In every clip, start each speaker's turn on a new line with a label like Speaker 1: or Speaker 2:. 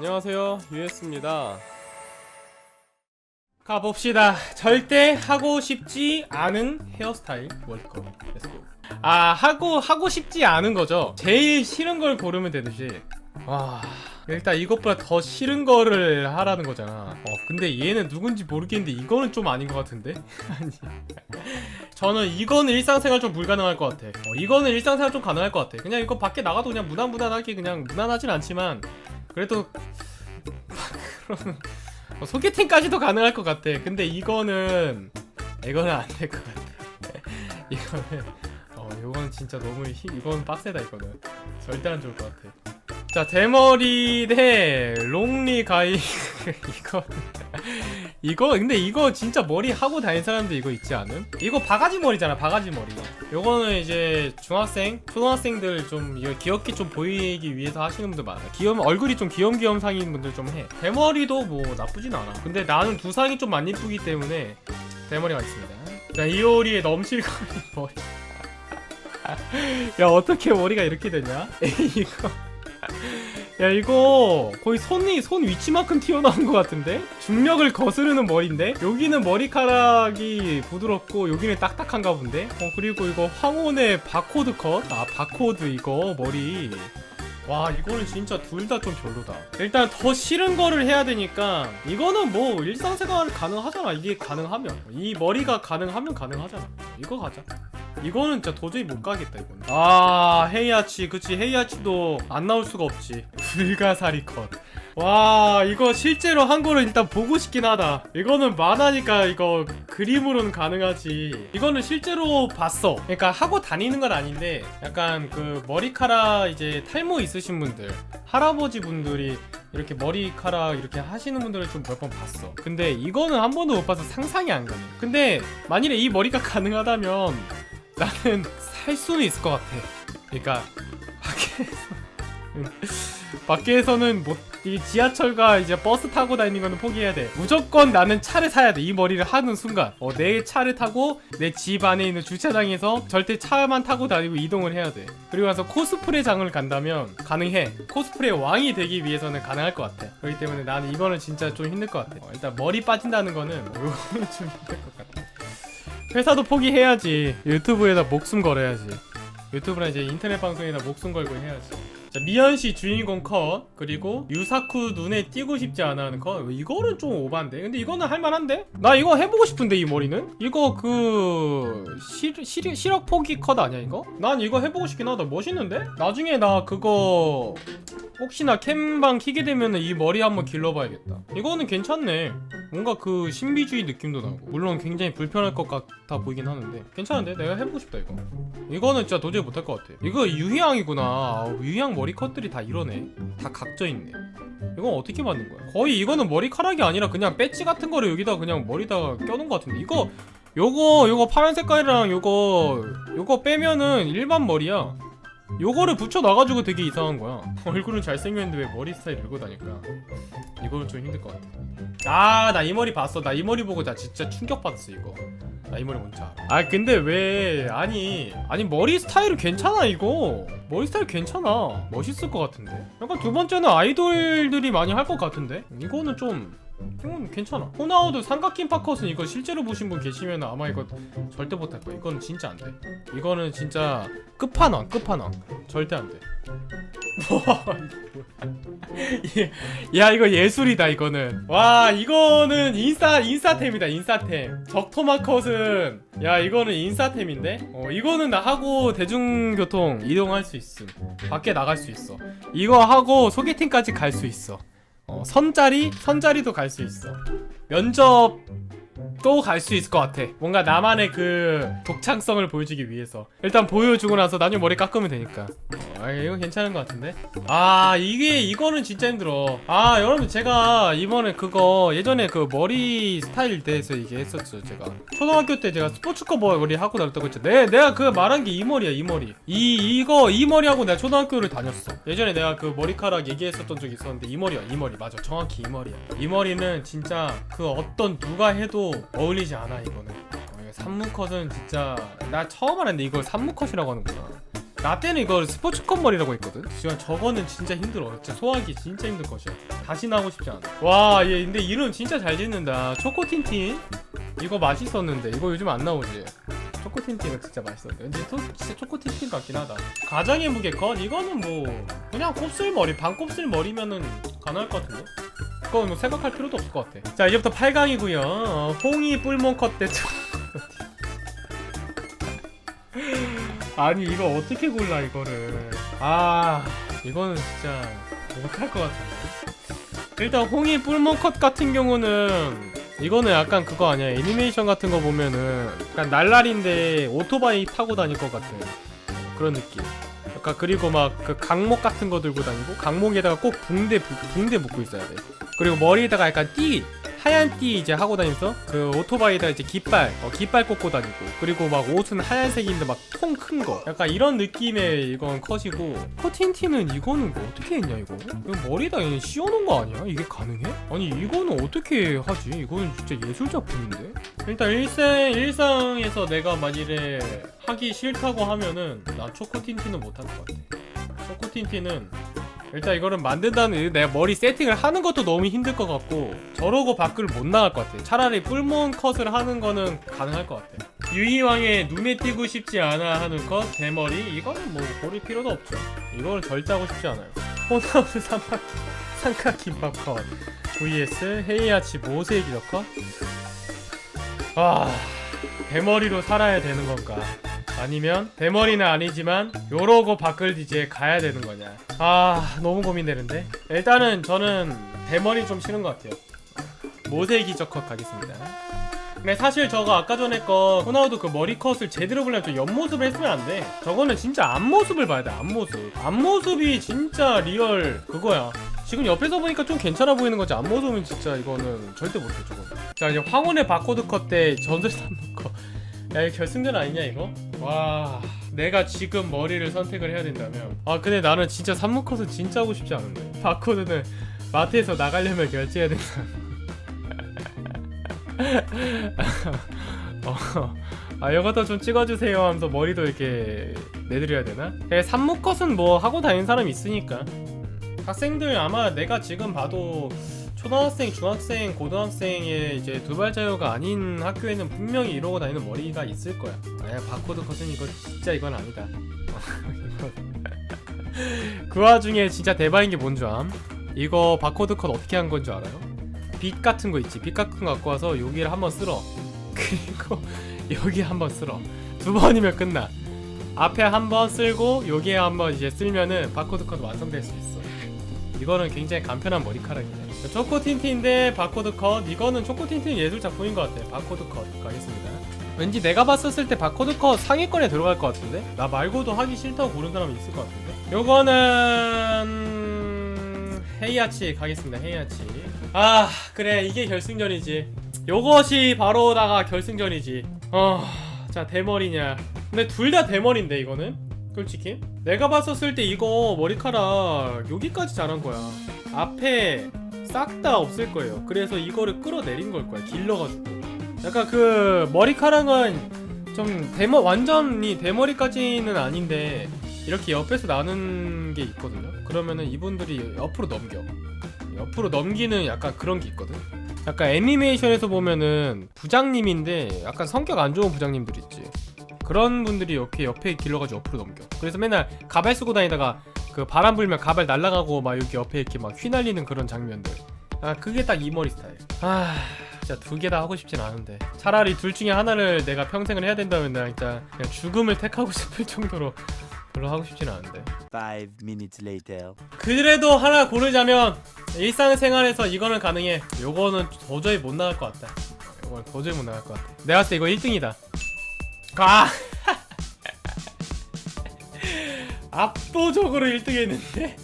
Speaker 1: 안녕하세요. 유에스입니다. 가봅시다. 절대 하고 싶지 않은 헤어스타일 렛츠고 아 하고 하고 싶지 않은 거죠? 제일 싫은 걸 고르면 되듯이. 와 일단 이것보다 더 싫은 거를 하라는 거잖아. 어 근데 얘는 누군지 모르겠는데 이거는 좀 아닌 것 같은데? 아니 저는 이거는 일상생활 좀 불가능할 것 같아. 어, 이거는 일상생활 좀 가능할 것 같아. 그냥 이거 밖에 나가도 그냥 무난무난하게 그냥 무난하진 않지만 그래도 그런 어, 소개팅까지도 가능할 것 같아. 근데 이거는 이거는 안 될 것 같아. 이거는 어 이거는 진짜 너무 힘 이건 빡세다 이거는 절대 안 좋을 것 같아. 자 대머리 대 롱리 가이 이거 이거 근데 이거 진짜 머리 하고 다닌 사람들 이거 있지 않음? 이거 바가지 머리잖아 바가지 머리. 요거는 이제 중학생 초등학생들 좀 이거 귀엽게 좀 보이기 위해서 하시는 분들 많아 귀염 얼굴이 좀 귀염귀염 상인 분들 좀 해. 대머리도 뭐 나쁘진 않아. 근데 나는 두 상이 좀 안 이쁘기 때문에 대머리가 있습니다. 자 이효리의 넘실거리는 머리. 야 어떻게 머리가 이렇게 되냐? 이거 야 이거 거의 손이 손 위치만큼 튀어나온 것 같은데? 중력을 거스르는 머리인데? 여기는 머리카락이 부드럽고 여기는 딱딱한가 본데? 어 그리고 이거 황혼의 바코드 컷 아 바코드 이거 머리. 와 이거는 진짜 둘 다 좀 별로다. 일단 더 싫은 거를 해야 되니까 이거는 뭐 일상생활 가능하잖아. 이게 가능하면. 이 머리가 가능하면 가능하잖아. 이거 가자 이거는 진짜 도저히 못 가겠다 이거는. 아 헤이아치 그치 헤이아치도 안 나올 수가 없지. 불가사리 컷와 이거 실제로 한 거를 일단 보고 싶긴 하다. 이거는 만화니까 이거 그림으로는 가능하지. 이거는 실제로 봤어. 그러니까 하고 다니는 건 아닌데 약간 그 머리카락 이제 탈모 있으신 분들 할아버지 분들이 이렇게 머리카락 이렇게 하시는 분들을 좀 몇 번 봤어. 근데 이거는 한 번도 못 봐서 상상이 안 가네. 근데 만일에 이 머리가 가능하다면 나는 살 수는 있을 것 같아. 그러니까 밖에서 밖에서는 뭐이 지하철과 이제 버스 타고 다니는 거는 포기해야 돼. 무조건 나는 차를 사야 돼. 이 머리를 하는 순간, 어, 내 차를 타고 내 집 안에 있는 주차장에서 절대 차만 타고 다니고 이동을 해야 돼. 그리고 나서 코스프레 장을 간다면 가능해. 코스프레 왕이 되기 위해서는 가능할 것 같아. 그렇기 때문에 나는 이거는 진짜 좀 힘들 것 같아. 어, 일단 머리 빠진다는 거는 이거는 좀 힘들 것 같아. 회사도 포기해야지. 유튜브에다 목숨 걸어야지. 유튜브나 이제 인터넷 방송에다 목숨 걸고 해야지. 자 미연씨 주인공 컷 그리고 유사쿠 눈에 띄고 싶지 않아 하는 컷 이거는 좀 오반데. 근데 이거는 할만한데? 나 이거 해보고 싶은데 이 머리는? 이거 그... 시, 시, 시력 포기 컷 아니야 이거? 난 이거 해보고 싶긴 하다. 멋있는데? 나중에 나 그거 혹시나 캠방 키게 되면 이 머리 한번 길러봐야겠다. 이거는 괜찮네 뭔가 그 신비주의 느낌도 나고. 물론 굉장히 불편할 것 같아 보이긴 하는데. 괜찮은데? 내가 해보고 싶다 이거. 이거는 진짜 도저히 못할 것 같아. 이거 유희양이구나. 아, 유희양 머리 컷들이 다 이러네. 다 각져 있네. 이건 어떻게 만든 거야? 거의 이거는 머리카락이 아니라 그냥 배지 같은 거를 여기다 그냥 머리다가 껴놓은 것 같은데. 이거 요거 요거 파란 색깔이랑 요거 요거 빼면은 일반 머리야 요거를 붙여놔가지고 되게 이상한 거야. 얼굴은 잘생겼는데 왜 머리 스타일 들고 다닐까? 이거는 좀 힘들 것 같아. 아 나 이 머리 봤어. 나 이 머리 보고 나 진짜 충격받았어 이거. 나 이 머리 뭔지 알아? 아 근데 왜 아니 아니 머리 스타일은 괜찮아 이거. 머리 스타일 괜찮아. 멋있을 것 같은데. 약간 두 번째는 아이돌들이 많이 할 것 같은데? 이거는 좀 이건 괜찮아. 호나우드 삼각김 파컷은 이거 실제로 보신 분 계시면 아마 이거 절대 못할 거야. 이거는 진짜 안돼. 이거는 진짜 끝판왕 끝판왕. 절대 안돼. 야 이거 예술이다 이거는. 와 이거는 인싸 인싸템이다 인싸템. 적토마컷은 야 이거는 인싸템인데? 어 이거는 나 하고 대중교통 이동할 수 있음. 밖에 나갈 수 있어. 이거 하고 소개팅까지 갈 수 있어 어, 선자리 선자리도 갈 수 있어. 면접 또 갈 수 있을 것 같아. 뭔가 나만의 그 독창성을 보여주기 위해서. 일단 보여주고 나서 나중에 머리 깎으면 되니까. 어, 이거 괜찮은 것 같은데? 아, 이게, 이거는 진짜 힘들어. 아, 여러분, 제가 이번에 그거 예전에 그 머리 스타일 대해서 얘기했었죠, 제가. 초등학교 때 제가 스포츠커 머리 하고 다녔다고 했죠. 내, 내가 그 말한 게 이 머리야, 이 머리. 이, 이거, 이 머리하고 내가 초등학교를 다녔어. 예전에 내가 그 머리카락 얘기했었던 적이 있었는데 이 머리야, 이 머리. 맞아. 정확히 이 머리야. 이 머리는 진짜 그 어떤 누가 해도 어울리지 않아 이거는. 어, 산무컷은 진짜 나 처음 알았는데 이걸 산무컷이라고 하는구나. 나 때는 이거 스포츠컷 머리라고 했거든? 지금 저거는 진짜 힘들어. 진짜 소화하기 진짜 힘들 것이야. 다시는 하고 싶지 않아. 와얘 근데 이름 진짜 잘 짓는다. 초코틴틴? 이거 맛있었는데. 이거 요즘 안 나오지? 초코틴틴은 진짜 맛있었는데. 왠지 또 진짜 초코틴틴 같긴 하다. 가장의 무게 컷? 이거는 뭐 그냥 곱슬머리 반 곱슬머리면은 가능할 것 같은데 그거 뭐 생각할 필요도 없을 것 같아. 자 이제부터 8강이고요. 어, 홍이 뿔몬 컷 대. 아니 이거 어떻게 골라 이거를? 아 이거는 진짜 못할 것 같은데 일단 홍이 뿔몬 컷 같은 경우는 이거는 약간 그거 아니야. 애니메이션 같은 거 보면은 약간 날라리인데 오토바이 타고 다닐 것 같은 그런 느낌 약간 그리고 막 그 강목 같은 거 들고 다니고 강목에다가 꼭 붕대 부- 붕대 묶고 있어야 돼. 그리고 머리에다가 약간 띠 하얀 띠 이제 하고 다니면서 그 오토바이에다 이제 깃발 어, 깃발 꽂고 다니고. 그리고 막 옷은 하얀색인데 막 통 큰 거. 약간 이런 느낌의 이건 컷이고. 커틴티는 이거는 뭐 어떻게 했냐 이거? 이거 머리에다 그냥 씌워놓은 거 아니야? 이게 가능해? 아니 이거는 어떻게 하지? 이거는 진짜 예술 작품인데? 일단 일생 일상에서 내가 만일에 하기 싫다고 하면은 나 초코틴티는 못할 것 같아. 초코틴티는 일단 이거를 만든다는 내가 머리 세팅을 하는 것도 너무 힘들 것 같고 저러고 밖을 못 나갈 것 같아. 차라리 뿔몬 컷을 하는 거는 가능할 것 같아. 유이왕의 눈에 띄고 싶지 않아 하는 컷 대머리 이거는 뭐 고릴 필요도 없죠. 이거는 절대 하고 싶지 않아요. 호나우스 삼각 삼각김밥 컷. vs 헤이아치 모세의 기적 컷. 아... 대머리로 살아야 되는 건가 아니면 대머리는 아니지만 요러고 밖을 이제 가야 되는 거냐. 아 너무 고민되는데? 일단은 저는 대머리 좀 싫은 것 같아요. 모세의 기적 컷 가겠습니다. 근데 사실 저거 아까 전에 거 호나우도 그 머리 컷을 제대로 보려면 좀 옆모습을 했으면 안 돼. 저거는 진짜 앞모습을 봐야 돼 앞모습. 앞모습이 진짜 리얼 그거야. 지금 옆에서 보니까 좀 괜찮아 보이는 거지. 앞모습은 진짜 이거는 절대 못해 저거 자 이제 황혼의 바코드 컷 때 전설 삼는 거 야, 이거 결승전 아니냐 이거? 와, 내가 지금 머리를 선택을 해야 된다면. 아, 근데 나는 진짜 산무컷은 진짜 하고 싶지 않은데. 바코드는 마트에서 나가려면 결제해야 된다. 어, 아, 이것도 좀 찍어주세요 하면서 머리도 이렇게 내드려야 되나? 네, 산무컷은 뭐 하고 다니는 사람이 있으니까. 학생들 아마 내가 지금 봐도 초등학생, 중학생, 고등학생의 이제 두발 자유가 아닌 학교에는 분명히 이러고 다니는 머리가 있을 거야. 아야 바코드 컷은 이거 진짜 이건 아니다. 그 와중에 진짜 대박인 게 뭔 줄 암? 이거 바코드 컷 어떻게 한 건 줄 알아요? 빛 같은 거 있지. 빛 같은 거 갖고 와서 여기를 한번 쓸어. 그리고 여기 한번 쓸어. 두 번이면 끝나. 앞에 한번 쓸고 여기에 한번 이제 쓸면은 바코드 컷 완성될 수 있어. 이거는 굉장히 간편한 머리카락이네. 초코 틴틴인데 바코드 컷. 이거는 초코 틴틴 예술 작품인 것 같아. 바코드 컷 가겠습니다. 왠지 내가 봤었을 때 바코드 컷 상위권에 들어갈 것 같은데? 나 말고도 하기 싫다고 고른 사람이 있을 것 같은데? 요거는 헤이아치 가겠습니다. 헤이아치. 아 그래 이게 결승전이지. 요것이 바로다가 결승전이지. 어, 자 대머리냐? 근데 둘 다 대머리인데 이거는 솔직히 내가 봤었을 때 이거 머리카락 여기까지 자란 거야. 앞에 싹 다 없을 거예요. 그래서 이거를 끌어내린 걸 거야. 길러가지고. 약간 그 머리카락은 좀 대머 완전히 대머리까지는 아닌데 이렇게 옆에서 나는 게 있거든요. 그러면은 이분들이 옆으로 넘겨. 옆으로 넘기는 약간 그런 게 있거든. 약간 애니메이션에서 보면은 부장님인데 약간 성격 안 좋은 부장님들 있지. 그런 분들이 이렇게 옆에 길러가지고 옆으로 넘겨. 그래서 맨날 가발 쓰고 다니다가 그 바람 불면 가발 날아가고 막 여기 옆에 이렇게 막 휘날리는 그런 장면들. 아 그게 딱 이 머리 스타일. 아 진짜 두 개 다 하고 싶진 않은데 차라리 둘 중에 하나를 내가 평생을 해야 된다면 나 진짜 그냥 죽음을 택하고 싶을 정도로 별로 하고 싶진 않은데.
Speaker 2: Five minutes later.
Speaker 1: 그래도 하나 고르자면 일상생활에서 이거는 가능해. 요거는 도저히 못 나갈 것 같다. 이건 도저히 못 나갈 것 같아. 내가 봤을 때 이거 1등이다. 아! 압도적으로 1등 했는데?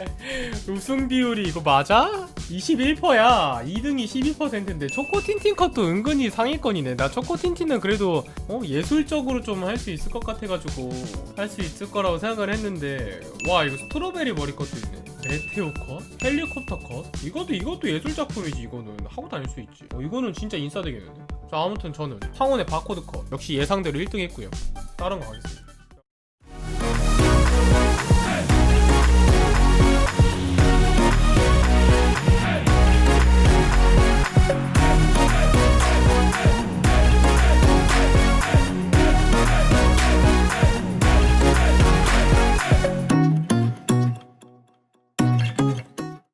Speaker 1: 우승 비율이 이거 맞아? 21%야. 2등이 12%인데 초코틴틴 컷도 은근히 상위권이네. 나 초코틴틴은 그래도 어, 예술적으로 좀 할 수 있을 것 같아가지고 할 수 있을 거라고 생각을 했는데 와 이거 스트로베리 머리 컷도 있네. 메테오 컷, 헬리콥터 컷. 이것도 이것도 예술 작품이지 이거는 하고 다닐 수 있지. 어, 이거는 진짜 인싸 되겠는데. 자 아무튼 저는 황혼의 바코드 컷 역시 예상대로 1등 했고요. 다른 거 가겠습니다.